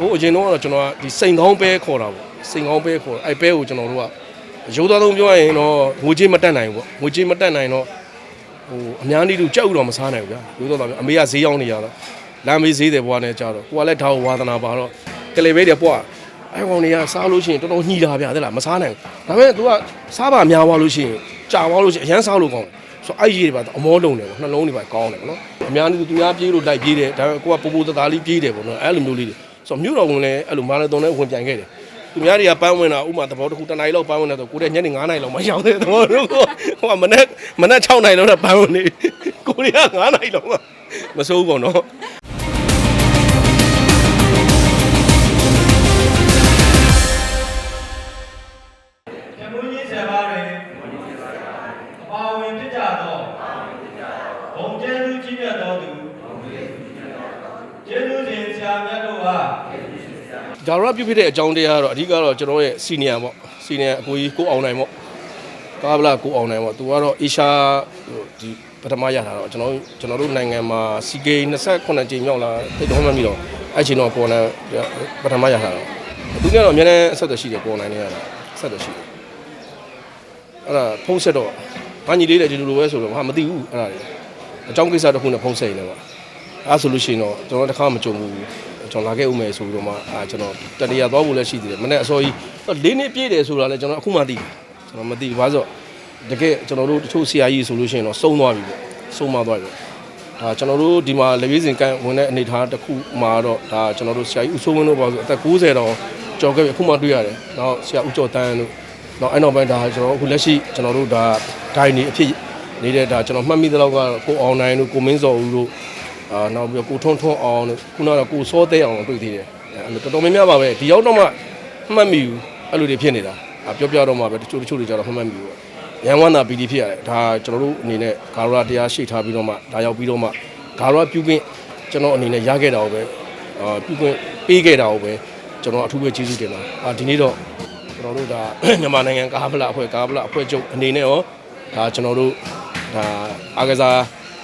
ဟိုအရင်တော့ကတော့ကျွန်တော်ကဒီစိန်ကောင်းပဲခေါ်တာပေါ့စိန်ကောင်းပဲခေါ်အဲ့ပဲကိုကျွန်တော်တို့ကရိုးသားဆုံးပြောရရင်တော့ငွေကြေးမတက်နိုင်ဘူးပေါ့ငွေကြေးမတက်နိုင်တော့ဟိုအများကြီးတို့ကြောက်တော့မစားနိုင်ဘူးဗျာရိုးသားတော့အမေကဈေးရောက်နေရတာလမ်းမေးဈေးတယ်ဘွားနဲ့ကြာတော့ကိုကလည်းဒါကိုဝါသနာပါတော့ကလေးပဲတွေပွားအဲ့ကောင်တွေကစားလို့ရှိရင်တော်တော်ညှိတာဗျာတဲ့လားမစားနိုင်ဘူးဒါပေမဲ့ तू ကစားပါများသွားလို့ရှိရင်ကြာသွားလို့ရှိရင်အရန်စားလို့ကောင်းတယ်ဆိုအဲ့ကြီးတွေပါအမောလုံးတယ်ပေါ့နှလုံးတွေပါကောင်းတယ်ပေါ့နော်အများကြီးသူများပြေးလို့လိုက်ပြေးတယ်ဒါပေမဲ့ကိုကပူပူတသားလေးပြေးတယ်ပေါ့နော်အဲ့လိုမျိုးလေးတွေ ဆိုတော့မြို့တော်ဝင်လည်းအဲ့လိုမာရသွန်လည်းဝင်ပြိုင်ခဲ့တယ်သူများတွေကပန်းဝင်တာဥမာသဘောတစ်ခုတစ်နာရီလောက်ပန်းဝင်တယ်ဆိုကိုတဲ့ညနေ9နာရီလောက်မှရောက်တယ်သဘောတော့ဟိုကမနေ့မနေ့6နာရီလောက်တော့ပန်းဝင်နေကိုတွေက9နာရီလောက်မှမစိုးဘူးပေါ့နော် ဒါရောပြုဖြစ်တဲ့အကြောင်းတရားကတော့အဓိကတော့ကျွန်တော်ရဲ့စီနီယာပေါ့စီနီယာအကိုကြီးကိုအောင်နိုင်ပေါ့ကာဗလာကိုအောင်နိုင်ပေါ့သူကတော့အေရှာဒီပထမရတာတော့ကျွန်တော်ကျွန်တော်တို့နိုင်ငံမှာ CK 28ကြိမ်မြောက်လာတိတ်တော့မှမပြီးတော့အဲ့ချိန်တော့ပေါ်နိုင်ပထမရတာတော့သူကတော့အများနဲ့အဆက်အသွယ်ရှိတယ်ပေါ်နိုင်နေရတာအဆက်အသွယ်ရှိတယ်အဲ့ဒါဖုံးဆက်တော့ဘာညီလေးလည်းဒီလိုလိုပဲဆိုတော့ဟာမသိဘူးအဲ့ဒါလေအကြောင်းကိစ္စတစ်ခုနဲ့ဖုံးဆက်နေတယ်ပေါ့အဲ့ဆိုလို့ရှိရင်တော့ကျွန်တော်တစ်ခါမကြုံဘူး ကျွန်တော်လာခဲ့ဦးမယ်ဆိုပြီးတော့မှအာကျွန်တော်တတရာသွားဖို့လည်းရှိသေးတယ်မနေ့အစောကြီးလေးနှစ်ပြည့်တယ်ဆိုတာလည်းကျွန်တော်အခုမှသိတယ်ကျွန်တော်မသိဘူးဘာလို့တကယ်ကျွန်တော်တို့တချို့ဆရာကြီးဆိုလို့ရှိရင်တော့စုံသွားပြီပေါ့စုံမသွားပြီဒါကျွန်တော်တို့ဒီမှာလက်ရွေးစင်ကန်ဝင်တဲ့အနေထားတစ်ခုမှာတော့ဒါကျွန်တော်တို့ဆရာကြီးဦးစိုးဝင်းတို့ပါဆိုအသက်60တောင်ကျော်ခဲ့ပြီအခုမှတွေ့ရတယ်နောက်ဆရာဦးကျော်တန်းတို့နောက်အဲ့နောက်ပိုင်းဒါကျွန်တော်အခုလက်ရှိကျွန်တော်တို့ဒါဒိုင်နေအဖြစ်နေတဲ့ဒါကျွန်တော်မှတ်မိသလောက်ကတော့ကိုအောင်နိုင်တို့ကိုမင်းစောဦးတို့ အာနောက်ပြီးတော့ကိုထွန်းထွန်းအောင်တို့ခုနကတော့ကိုစောသေးအောင်တွေ့သေးတယ်အဲ့လိုတော်တော်များများပါပဲဒီရောက်တော့မှမှတ်မိဘူးအဲ့လိုတွေဖြစ်နေတာအပြောပြတော့မှပဲတချို့တချို့တွေကြတော့မှတ်မိဘူးပေါ့ရန်ဝမ်းသာပီတိဖြစ်ရတယ်ဒါကျွန်တော်တို့အနေနဲ့ဂါရဝတရားရှိထားပြီးတော့မှဒါရောက်ပြီးတော့မှဂါရဝပြုခွင့်ကျွန်တော်အနေနဲ့ရခဲ့တာကိုပဲအာပြုခွင့်ပေးခဲ့တာကိုပဲကျွန်တော်အထူးပဲကျေးဇူးတင်တာအာဒီနေ့တော့ကျွန်တော်တို့ဒါမြန်မာနိုင်ငံကာဗလာအဖွဲ့ကာဗလာအဖွဲ့ချုပ်အနေနဲ့ရောဒါကျွန်တော်တို့ဒါအားကစား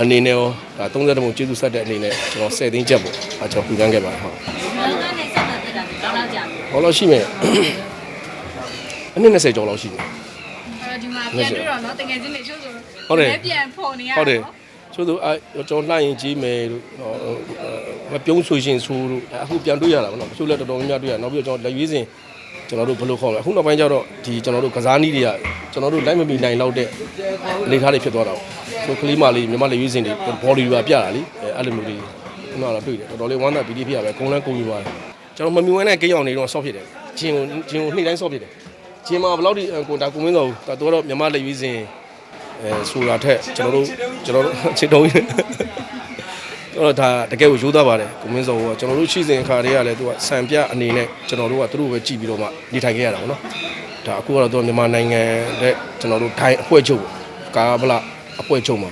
အနေနဲ့ရောဒါ30တပုံကျေးဇူးဆက်တဲ့အနေနဲ့ကျွန်တော်10သိန်းချက်ပေါ့အဲကျွန်တော်ပြကန်းခဲ့ပါတယ်ဟုတ် လောကနဲ့ဆက်သက်တာတောင်းတော့ကြာပြီ ဘာလို့ရှိမယ်အနည်း20ကျော်လောက်ရှိတယ် အဲ့တော့ဒီမှာပြန်တွေ့တော့เนาะတကယ်ချင်းနေချို့ဆို ဟုတ်တယ် လည်းပြန်ဖော်နေရ ဟုတ်တယ် နော် ဆိုတော့အဲကျွန်တော်လှရင်ကြီးမယ်လို့ဟောမပြုံးဆွေရှင်ဆိုလို့အခုပြန်တွေ့ရတာဗောနော်တချို့လည်းတော်တော်များများတွေ့ရနောက်ပြီးတော့ကျွန်တော်လက်ရွေးစင်ကျွန်တော်တို့ဘယ်လိုခေါ်လဲအခုနောက်ပိုင်းကျတော့ဒီကျွန်တော်တို့ကစားနည်းတွေက ကျွန်တော်တို့လိုက်မမီနိုင်လောက်တဲ့အနေထားတွေဖြစ်သွားတာပေါ့ဆိုကလေးမလေးမြန်မာလက်ရွေးစင်တွေဘော်ဒီပါပြတာလीအဲအဲ့လိုမျိုးတွေခုနကတော့တွေ့တယ်တော်တော်လေးဝမ်းသာပီတိဖြစ်ရပဲကုန်းလန်းကုန်းယူပါတယ်ကျွန်တော်မမီဝဲနဲ့ကိန်းအောင်နေတော့ဆော့ဖြစ်တယ်ဂျင်းကိုဂျင်းကိုနှိမ့်တိုင်းဆော့ဖြစ်တယ်ဂျင်းမှာဘယ်လောက်ဒီကိုတာကိုမင်းတော်ဒါတော့မြန်မာလက်ရွေးစင်အဲဆိုတာထက်ကျွန်တော်တို့ကျွန်တော်တို့ချစ်တုံး ကျွန်တော်ဒါတကယ်ကိုရိုးသားပါတယ်ကိုမင်းစောကကျွန်တော်တို့ရှိစဉ်အခါတွေကလည်းသူကစံပြအနေနဲ့ကျွန်တော်တို့ကသူတို့ပဲကြည့်ပြီးတော့မှနေထိုင်ခဲ့ရတာပေါ့နော်ဒါအခုကတော့သူကမြန်မာနိုင်ငံတဲ့ကျွန်တော်တို့ထိုင်အဖွဲ့ချုပ်ကာဗလာအဖွဲ့ချုပ်မှာ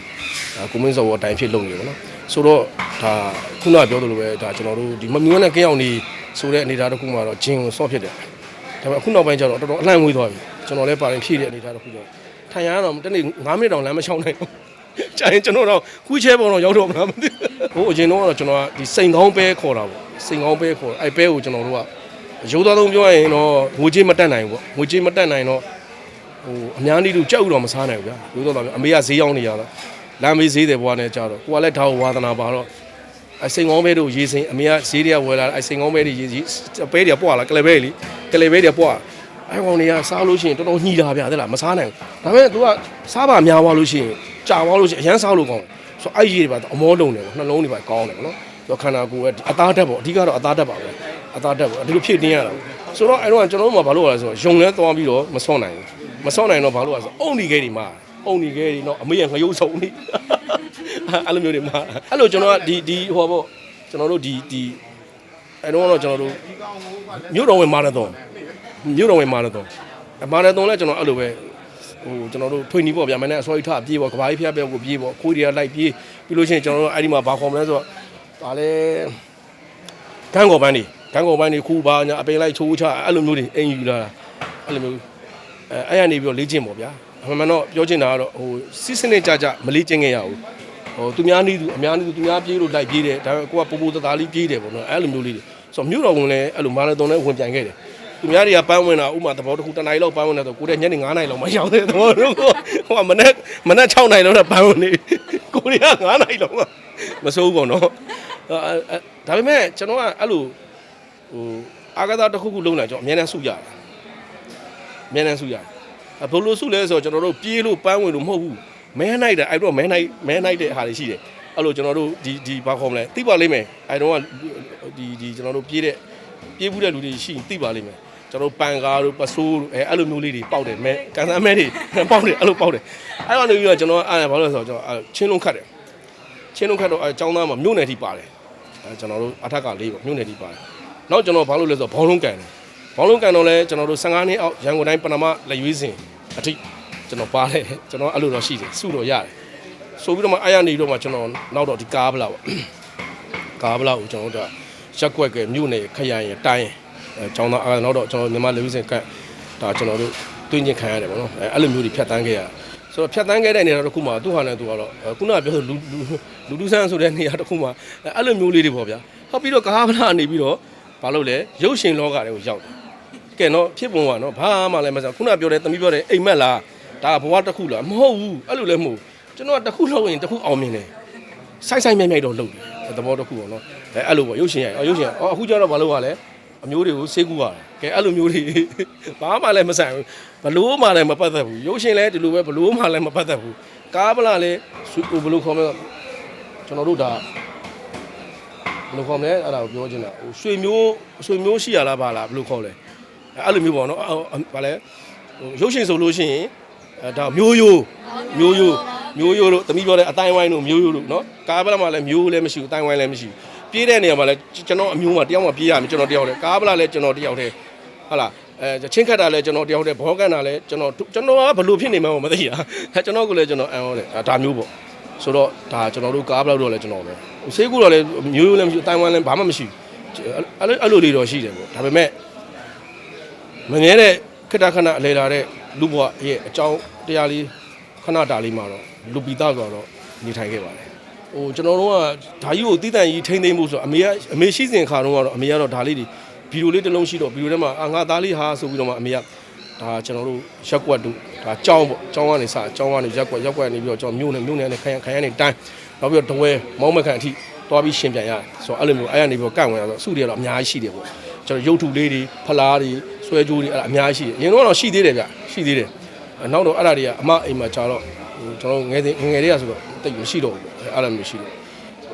ဒါကိုမင်းစောကတိုင်ဖြစ်လုပ်နေတယ်ပေါ့နော်ဆိုတော့ဒါခုနပြောသလိုပဲဒါကျွန်တော်တို့ဒီမမျိုးနဲ့ကင်းအောင်နေဆိုတဲ့အနေအထားတစ်ခုမှာတော့ဂျင်းကိုဆော့ဖြစ်တယ်ဒါပေမဲ့အခုနောက်ပိုင်းကျတော့တော်တော်အလှမ်းဝေးသွားပြီကျွန်တော်လည်းပါရင်ဖြည့်တဲ့အနေအထားတစ်ခုတော့ထိုင်ရတော့တနေ့9မိနစ်တောင်လမ်းမလျှောက်နိုင်ဘူး။ ကြာရင်ကျွန်တော်တော့ခွေးချဲပုံတော့ရောက်တော့မလားမသိဘူး။ဟိုအရင်တော့ကတော့ကျွန်တော်ကဒီစိန်ကောင်းပဲခေါ်တာပေါ့။စိန်ကောင်းပဲခေါ်အဲ့ပဲကိုကျွန်တော်တို့ကရိုးသားဆုံးပြောရရင်တော့ငွေကြေးမတက်နိုင်ဘူးပေါ့။ငွေကြေးမတက်နိုင်တော့ဟိုအများကြီးတို့ကြောက်တော့မစားနိုင်ဘူးဗျာ။ရိုးသားတော့အမေကဈေးရောက်နေရတာ။လမ်းမေးဈေးတယ်ဘွားနဲ့ကြာတော့ကိုကလည်းဒါကိုဝါသနာပါတော့အစိန်ကောင်းပဲတို့ရေးစိန်အမေကဈေးတွေကဝယ်လာအစိန်ကောင်းပဲတွေရေးပဲတွေကပွားလာကလေးပဲလीကလေးပဲတွေပွားအဲ့ကောင်တွေကစားလို့ရှိရင်တော်တော်ညှိတာဗျာတဲ့လားမစားနိုင်ဘူးဒါပေမဲ့ तू ကစားပါများသွားလို့ရှိရင် ကြာသွားလို့ရှိရင်အရန်စားလို့ကောင်းတယ်ဆိုတော့အဲ့ကြီးတွေပါအမောလုံးတယ်ပေါ့နှလုံးတွေပါကောင်းတယ်ပေါ့နော်ဆိုတော့ခန္ဓာကိုယ်ရဲ့အသားတက်ပေါ့အဓိကတော့အသားတက်ပါပဲအသားတက်ပေါ့ဒီလိုဖြည့်တင်းရတာပေါ့ဆိုတော့အဲ့တော့ကျွန်တော်တို့ကဘာလို့လဲဆိုတော့ယုံလဲသွားပြီးတော့မစွန့်နိုင်ဘူးမစွန့်နိုင်တော့ဘာလို့လဲဆိုတော့အုံဒီခဲတွေမှာအုံဒီခဲတွေတော့အမေရငရုတ်ဆုံးနေအဲ့လိုမျိုးတွေမှာအဲ့လိုကျွန်တော်ကဒီဒီဟိုပေါ့ကျွန်တော်တို့ဒီဒီအဲ့တော့တော့ကျွန်တော်တို့မြို့တော်ဝင်မာရသွန်မြို့တော်ဝင်မာရသွန်မာရသွန်လဲကျွန်တော်အဲ့လိုပဲ ဟိုကျွန်တော်တို့ထွေနီပေါ့ဗျာမနေ့အစောကြီးထပြေးပေါ့ကဘာကြီးဖျက်ပဲကိုပြေးပေါ့ခွေးတွေကလိုက်ပြေးပြီးလို့ရှိရင်ကျွန်တော်တို့အဲ့ဒီမှာဘာခေါ်မလဲဆိုတော့ဒါလဲကန်းကော်ပန်းနေကန်းကော်ပန်းနေခူပါညာအပင်လိုက်ချိုးချအဲ့လိုမျိုးတွေအင်ယူလာတာအဲ့လိုမျိုးအဲအဲ့ရနေပြီးတော့လေ့ကျင့်ပေါ့ဗျာအမှန်မှန်တော့ပြောချင်တာကတော့ဟိုစစ်စနစ်ကြကြမလေ့ကျင့်ခဲ့ရဘူးဟိုသူများနည်းသူအများနည်းသူသူများပြေးလို့လိုက်ပြေးတယ်ဒါပေမဲ့ကိုကပူပူတသားလေးပြေးတယ်ပေါ့နော်အဲ့လိုမျိုးလေးတွေဆိုတော့မြို့တော်ဝင်လည်းအဲ့လိုမာရသွန်နဲ့ဝင်ပြိုင်ခဲ့တယ် သူများတွေကပန်းဝင်တာဥမာသဘောတစ်ခုတစ်နာရီလောက်ပန်းဝင်တယ်ဆိုကိုတဲ့ညနေ9နာရီလောက်မှရောက်တယ်သဘောတော့ဟိုကမနေ့မနေ့6နာရီလောက်တော့ပန်းဝင်နေကိုရီးယား9နာရီလောက်မှမစိုးဘူးပေါ့နော်ဒါပေမဲ့ကျွန်တော်ကအဲ့လိုဟိုအာဂါသာတစ်ခုခုလုံးလာကျွန်တော်အများနဲ့စုရတယ်အများနဲ့စုရတယ်ဘယ်လိုစုလဲဆိုတော့ကျွန်တော်တို့ပြေးလို့ပန်းဝင်လို့မဟုတ်ဘူးမဲနိုင်တယ်အဲ့တော့မဲနိုင်မဲနိုင်တဲ့ဟာတွေရှိတယ်အဲ့လိုကျွန်တော်တို့ဒီဒီဘာခေါ်မလဲသိပါလိမ့်မယ်အဲ့တော့ဒီဒီကျွန်တော်တို့ပြေးတဲ့ပြေးဘူးတဲ့လူတွေရှိရင်သိပါလိမ့်မယ် ကျွန်တော်ပန်ကားတို့ပစိုးတို့အဲအဲ့လိုမျိုးလေးတွေပေါက်တယ်မဲကန်ဆန်းမဲတွေပေါက်တယ်အဲ့လိုပေါက်တယ်အဲ့တော့နေပြီးတော့ကျွန်တော်အဲ့ဘာလို့လဲဆိုတော့ကျွန်တော်ချင်းလုံးခတ်တယ်ချင်းလုံးခတ်တော့အဲចောင်းသားမှာမြို့နယ်ထိပါတယ်အဲကျွန်တော်တို့အထက်ကလေးပေါ့မြို့နယ်ထိပါတယ်နောက်ကျွန်တော်ဘာလို့လဲဆိုတော့ဘောလုံးကန်တယ်ဘောလုံးကန်တော့လဲကျွန်တော်တို့15နှစ်အောက်ရန်ကုန်တိုင်းပဏမလက်ရွေးစင်အထိကျွန်တော်ပါတယ်ကျွန်တော်အဲ့လိုတော့ရှိတယ်စုတော့ရတယ်ဆိုပြီးတော့မှအားရနေတော့မှကျွန်တော်နောက်တော့ဒီကားဗလာပေါ့ကားဗလာကိုကျွန်တော်တို့ရက်ကွက်ကမြို့နယ်ခရိုင်ရတိုင်း အဲចောင်းသားအားနောက်တော့ကျွန်တော်မြန်မာလက်ရွေးစင်ကဒါကျွန်တော်တို့တွင်းချင်းခံရတယ်ပေါ့နော်အဲအဲ့လိုမျိုးတွေဖြတ်တန်းခဲ့ရဆိုတော့ဖြတ်တန်းခဲ့တဲ့နေရာတစ်ခုမှာသူ့ဟာနဲ့သူကတော့ခုနကပြောဆိုလူလူလူတူဆန်းဆိုတဲ့နေရာတစ်ခုမှာအဲ့လိုမျိုးလေးတွေပေါ့ဗျာဟုတ်ပြီးတော့ကားဗလာနေပြီးတော့ဘာလို့လဲရုပ်ရှင်လောကတွေကိုရောက်တယ်ကဲနော်ဖြစ်ပုံကနော်ဘာမှလည်းမစားခုနပြောတဲ့သမီးပြောတဲ့အိမ်မက်လားဒါဘဝတစ်ခုလားမဟုတ်ဘူးအဲ့လိုလည်းမဟုတ်ကျွန်တော်ကတစ်ခုလောက်ရင်တစ်ခုအောင်မြင်တယ်စိုက်စိုက်မြိုက်မြိုက်တော့လုပ်တယ်သဘောတစ်ခုပေါ့နော်အဲအဲ့လိုပေါ့ရုပ်ရှင်ရအော်ရုပ်ရှင်အော်အခုကျတော့ဘာလို့ ਆ လဲ အမျိုးတွေကိုစေးကူရတယ်ကဲအဲ့လိုမျိုးတွေဘာမှလည်းမဆိုင်ဘူးဘလို့မှလည်းမပတ်သက်ဘူးရုပ်ရှင်လည်းဒီလိုပဲဘလို့မှလည်းမပတ်သက်ဘူးကားဗလာလည်းဟိုဘလို့ခေါ်မလဲကျွန်တော်တို့ဒါဘလို့ခေါ်မလဲအဲ့ဒါကိုပြောချင်တာဟိုရွှေမျိုးရွှေမျိုးရှိရလားဘာလားဘလို့ခေါ်လဲအဲ့လိုမျိုးပေါ့နော်ဘာလဲဟိုရုပ်ရှင်ဆိုလို့ရှိရင်အဲဒါမျိုးရိုးမျိုးရိုးမျိုးရိုးတို့တမိပြောတဲ့အတိုင်းဝိုင်းတို့မျိုးရိုးတို့နော်ကားဗလာမှာလည်းမျိုးလည်းမရှိဘူးအတိုင်းဝိုင်းလည်းမရှိဘူး ပြေးတဲ့နေရာမှာလည်းကျွန်တော်အမျိုးမှာတယောက်မှပြေးရမယ်ကျွန်တော်တယောက်တည်းကားဗလာလည်းကျွန်တော်တယောက်တည်းဟုတ်လားအဲချင်းခတ်တာလည်းကျွန်တော်တယောက်တည်းဘောကန်တာလည်းကျွန်တော်ကျွန်တော်ကဘလို့ဖြစ်နေမှန်းမသိတာအဲကျွန်တော်ကလည်းကျွန်တော်အံ့ဩတယ်ဒါမျိုးပေါ့ဆိုတော့ဒါကျွန်တော်တို့ကားဗလောက်တော့လည်းကျွန်တော်ပဲဆေးကူတော့လည်းမျိုးရိုးလည်းမရှိဘူးအတိုင်းဝိုင်းလည်းဘာမှမရှိဘူးအဲ့လိုအဲ့လိုလေးတော့ရှိတယ်ပေါ့ဒါပေမဲ့မငဲတဲ့ခက်တာခဏအလေလာတဲ့လူဘဝရဲ့အကြောင်းတရားလေးခဏတာလေးမှာတော့လူပိသားဆိုတော့နေထိုင်ခဲ့ပါတယ် ဟိုကျွန်တော်တို့ကဓာကြီးကိုတည်တံ့ကြီးထိမ့်သိမ့်မှုဆိုတော့အမေကအမေရှိစဉ်ခါတော့ကတော့အမေကတော့ဓာလေးတွေဗီဒီယိုလေးတစ်လုံးရှိတော့ဗီဒီယိုထဲမှာအာငါသားလေးဟာဆိုပြီးတော့မှအမေကဒါကျွန်တော်တို့ရက်ကွက်တို့ဒါကြောင်းပေါ့ကြောင်းကနေစကြောင်းကနေရက်ကွက်ရက်ကွက်နေပြီးတော့ကျွန်တော်မြို့နယ်မြို့နယ်နဲ့ခရိုင်ခရိုင်နဲ့တိုင်းနောက်ပြီးတော့တဝဲမောင်းမကန်အထိတွားပြီးရှင်ပြန်ရတယ်ဆိုတော့အဲ့လိုမျိုးအဲ့ရနေပြီးတော့ကန့်ဝင်ရတော့စုတွေကတော့အများကြီးရှိတယ်ပေါ့ကျွန်တော်ရုပ်ထုလေးတွေဖလားတွေဆွဲကြိုးတွေအဲ့ဒါအများကြီးရှိတယ်အရင်တော့ရှိသေးတယ်ဗျရှိသေးတယ်နောက်တော့အဲ့ဒါတွေကအမအိမ်မှာကြာတော့ကျွန်တော်ငယ်ငယ်လေးရဆိုတော့တိတ်မရှိတော့ဘူး အဲ့လိုမျိုးရှိတယ်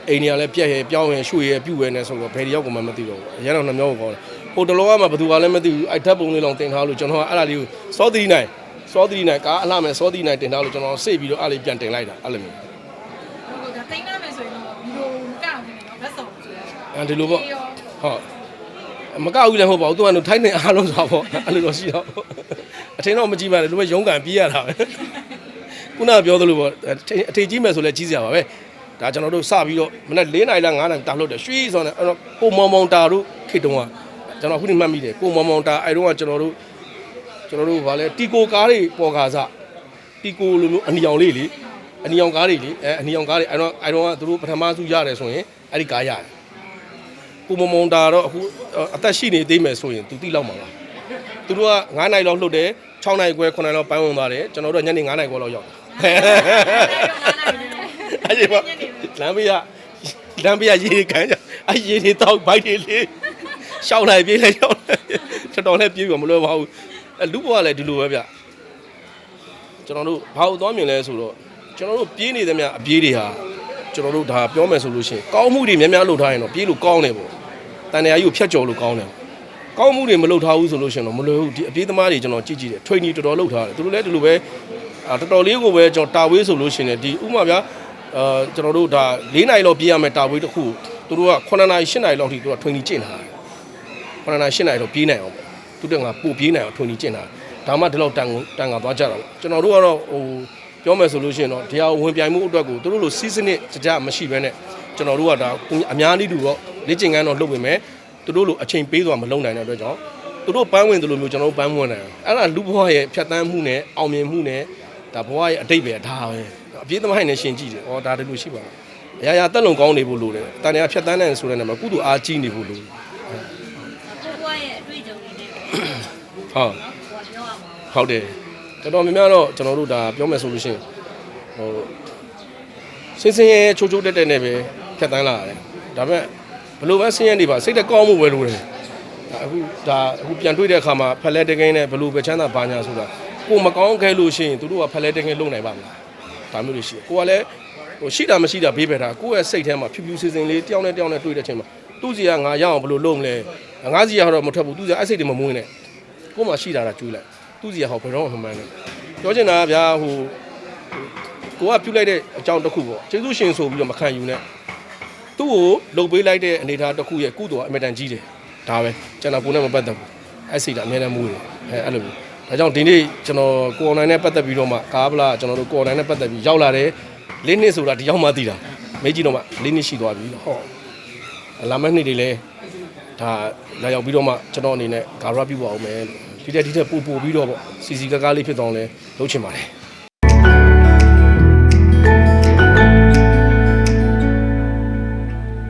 အိမ်တွေကလည်းပြက်ရဲပြောင်းရဲရွှေရဲပြုတ်ရဲနေဆိုတော့ဘယ်တယောက်ကမှမသိတော့ဘူးအရင်တော့နှမျောကိုခေါ်တယ်ဟိုတလောကမှဘယ်သူကလည်းမသိဘူးအဲ့ဓာတ်ပုံလေးလောင်တင်ထားလို့ကျွန်တော်ကအဲ့ဒါလေးကိုစောသီနိုင်စောသီနိုင်ကားအလှမဲ့စောသီနိုင်တင်ထားလို့ကျွန်တော်စိတ်ပြီးတော့အဲ့လေးပြန်တင်လိုက်တာအဲ့လိုမျိုးဟိုဒါတိတ်နာမယ်ဆိုရင်တော့ဒီလိုမကောက်ဘူးနော်ဘတ်ဆောင်ဆိုရယ်အဲဒီလိုပေါ့ဟုတ်မကောက်ဘူးလည်းမဟုတ်ပါဘူးသူကထိုင်းနေအားလုံးဆိုတာပေါ့အဲ့လိုတော့ရှိတော့အထင်တော့မကြည့်ပါနဲ့လူပဲရုံးကန်ပြေးရတာပဲခုနကပြောသလိုပေါ့အထေကြီးမယ်ဆိုလဲကြီးစရာပါပဲ ဒါကျွန်တော်တို့စပြီးတော့မနေ့၄နိုင်လား၅နိုင်တာလို့တယ်ရွှေဆိုတော့အဲ့တော့ကိုမောင်မောင်တာတို့ခေတုံးကကျွန်တော်ခုနေမှတ်မိတယ်ကိုမောင်မောင်တာအဲ့တော့ကကျွန်တော်တို့ကျွန်တော်တို့ဗာလဲတီကိုကားတွေပေါ်ကားစတီကိုလိုမျိုးအနီအောင်လေးလေအနီအောင်ကားတွေလေအဲအနီအောင်ကားတွေအဲ့တော့အဲ့တော့ကသူတို့ပထမစုရတယ်ဆိုရင်အဲ့ဒီကားရတယ်ကိုမမုံတာတော့အခုအသက်ရှိနေသေးမယ်ဆိုရင်သူတိလောက်မှာပါသူတို့က9နိုင်လောက်လှုပ်တယ်6နိုင်ခွဲ9နိုင်လောက်ပန်းဝင်သွားတယ်ကျွန်တော်တို့ညနေ9နိုင်ခွဲလောက်ရောက်တယ် အဲ့ဒီမှာလမ်းဘေးကလမ်းဘေးကရေတွေကန်ကြအဲ့ရေတွေတောက်ဘိုက်တွေလေးရှောက်လိုက်ပြေးလိုက်ရှောက်လိုက်တော်တော်လည်းပြေးပြီမလွယ်ပါဘူးအဲ့လူဘွားလည်းဒီလိုပဲဗျကျွန်တော်တို့ဘာလို့သွားမြင်လဲဆိုတော့ကျွန်တော်တို့ပြေးနေသမျှအပြေးတွေဟာကျွန်တော်တို့ဒါပြောမယ်ဆိုလို့ရှိရင်ကောင်းမှုတွေများများလုပ်ထားရင်တော့ပြေးလို့ကောင်းတယ်ပေါ့တန်တရားကြီးကိုဖျက်ကျော်လို့ကောင်းတယ်ကောင်းမှုတွေမလုပ်ထားဘူးဆိုလို့ရှိရင်တော့မလွယ်ဘူးဒီအပြေးသမားတွေကျွန်တော်ကြည့်ကြည့်တယ်ထွေနီတော်တော်လုပ်ထားတယ်သူတို့လည်းဒီလိုပဲအာတော်တော်လေးကိုပဲကျွန်တော်တာဝေးဆိုလို့ရှိရင်ဒီဥမာဗျာ အာကျွန်တော်တို့ဒါ၄နိုင်လောက်ပြေးရမယ်တာဝေးတစ်ခုသူတို့က9နိုင်10နိုင်လောက်ထိသူကထွေနီကျင့်ထားတယ်9နိုင်10နိုင်တော့ပြေးနိုင်အောင်ပေါ့သူတို့ကပို့ပြေးနိုင်အောင်ထွေနီကျင့်ထားတယ်ဒါမှဒီလောက်တန်ကိုတန်ကသွားကြတာပေါ့ကျွန်တော်တို့ကတော့ဟိုပြောမယ်ဆိုလို့ရှိရင်တော့တရားဝင်ပြိုင်မှုအတွက်ကိုသူတို့လိုစီးစနစ်ကြကြမရှိဘဲနဲ့ကျွန်တော်တို့ကဒါအများနည်းတူတော့လေ့ကျင့်ခန်းတော့လုပ်ပေမဲ့သူတို့လိုအချိန်ပေးသွားမလုပ်နိုင်တဲ့အတွက်ကြောင့်သူတို့ပန်းဝင်တယ်လို့မျိုးကျွန်တော်တို့ပန်းဝင်တယ်အဲ့ဒါလူဘဝရဲ့ဖြတ်တန်းမှုနဲ့အောင်မြင်မှုနဲ့ဒါဘဝရဲ့အတိတ်ပဲဒါပဲ အပြေးသမိုင်းနဲ့ရှင်ကြည့်တယ်ဩဒါတလူရှိပါလားအရာရာတက်လုံကောင်းနေဖို့လိုတယ်တန်တရားဖြတ်တန်းနိုင်ဆိုတဲ့နေရာမှာကုသိုလ်အားကြီးနေဖို့လိုတယ်ရဲ့အတွေ့အကြုံတွေနဲ့ပေါ့ဟုတ်ဟိုပြောရမှာဟုတ်တယ်တော်တော်များများတော့ကျွန်တော်တို့ဒါပြောမယ်ဆိုလို့ရှိရင်ဟိုစင်းစင်းရဲချိုးချိုးတက်တက်နဲ့ပဲဖြတ်တန်းလာရတယ်ဒါပေမဲ့ဘလို့ပဲဆင်းရဲနေပါစိတ်တက်ကောင်းမှုပဲလို့တယ်ဒါအခုဒါအခုပြန်တွေ့တဲ့အခါမှာဖက်လက်တကင်းနဲ့ဘလို့ပဲချမ်းသာဘာညာဆိုတာကိုမကောင်းခဲ့လို့ရှိရင်သူတို့ကဖက်လက်တကင်းလုံနိုင်ပါမလား ဒါမျိုးတွေရှိတယ်ကိုကလည်းဟိုရှိတာမရှိတာဘေးပဲထားကိုယ့်ရဲ့စိတ်ထဲမှာဖြူဖြူစင်စင်လေးတယောက်နဲ့တယောက်နဲ့တွေ့တဲ့အချိန်မှာသူ့စီကငါရအောင်ဘလို့လုပ်မလဲငါစီကတော့မထွက်ဘူးသူစီအဲ့စိတ်တွေမမွေးနဲ့ကို့မှာရှိတာကကျွေးလိုက်သူစီကဟောဘယ်တော့မှမမှန်းနဲ့ပြောချင်တာကဗျာဟိုကိုကပြုတ်လိုက်တဲ့အကြောင်းတစ်ခုပေါ့ကျေးဇူးရှင်ဆိုပြီးတော့မခံယူနဲ့သူ့ကိုလှုပ်ပေးလိုက်တဲ့အနေအထားတစ်ခုရဲ့ကုသိုလ်ကအင်မတန်ကြီးတယ်ဒါပဲကျွန်တော်ကိုယ်နဲ့မပတ်သက်ဘူးအဲ့စိတ်ကအများနဲ့မူးတယ်အဲအဲ့လိုမျိုး ဒါကြောင့်ဒီနေ့ကျွန်တော်ကိုအွန်လိုင်းနဲ့ပတ်သက်ပြီးတော့မှကားဗလာကျွန်တော်တို့ကိုအွန်လိုင်းနဲ့ပတ်သက်ပြီးရောက်လာတယ်လေးနှစ်ဆိုတာဒီရောက်မှသိတာမေးကြည့်တော့မှလေးနှစ်ရှိသွားပြီဟောလာမယ့်နေ့တွေလဲဒါလာရောက်ပြီးတော့မှကျွန်တော်အနေနဲ့ဂါရပြုပါအောင်မယ်ဒီတက်ဒီတက်ပူပူပြီးတော့ပေါ့စီစီကားကားလေးဖြစ်တော့လဲလုပ်ချင်ပါတယ်